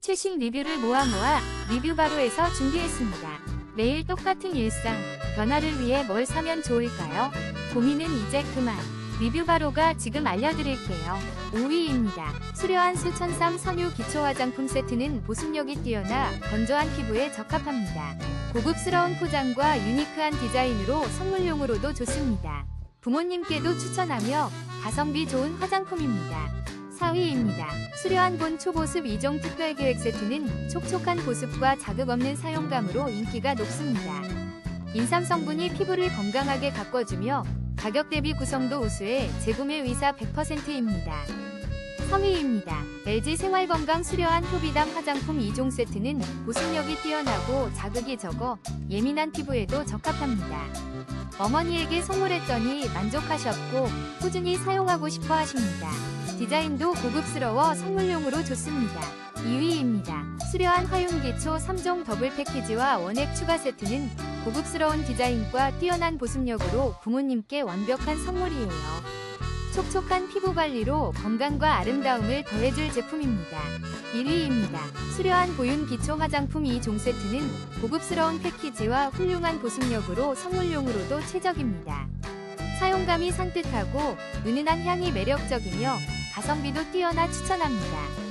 최신 리뷰를 모아 모아 리뷰 바로에서 준비했습니다. 매일 똑같은 일상, 변화를 위해 뭘 사면 좋을까요? 고민은 이제 그만. 리뷰 바로가 지금 알려드릴게요. 5위입니다. 수려한 수천삼 섬유 기초 화장품 세트는 보습력이 뛰어나 건조한 피부에 적합합니다. 고급스러운 포장과 유니크한 디자인으로 선물용으로도 좋습니다. 부모님께도 추천하며 가성비 좋은 화장품입니다. 4위입니다. 수려한 본 초보습 2종 특별기획 세트는 촉촉한 보습과 자극 없는 사용감으로 인기가 높습니다. 인삼 성분이 피부를 건강하게 가꿔주며 가격 대비 구성도 우수해 재구매 의사 100%입니다. 3위입니다. LG 생활건강 수려한 효비담 화장품 2종 세트는 보습력이 뛰어나고 자극이 적어 예민한 피부에도 적합합니다. 어머니에게 선물했더니 만족하셨고 꾸준히 사용하고 싶어 하십니다. 디자인도 고급스러워 선물용으로 좋습니다. 2위입니다. 수려한 화용기초 3종 더블 패키지와 원액 추가 세트는 고급스러운 디자인과 뛰어난 보습력으로 부모님께 완벽한 선물이에요. 촉촉한 피부 관리로 건강과 아름다움을 더해줄 제품입니다. 1위입니다. 수려한 보윤 기초 화장품 2종 세트는 고급스러운 패키지와 훌륭한 보습력으로 선물용으로도 최적입니다. 사용감이 산뜻하고 은은한 향이 매력적이며 가성비도 뛰어나 추천합니다.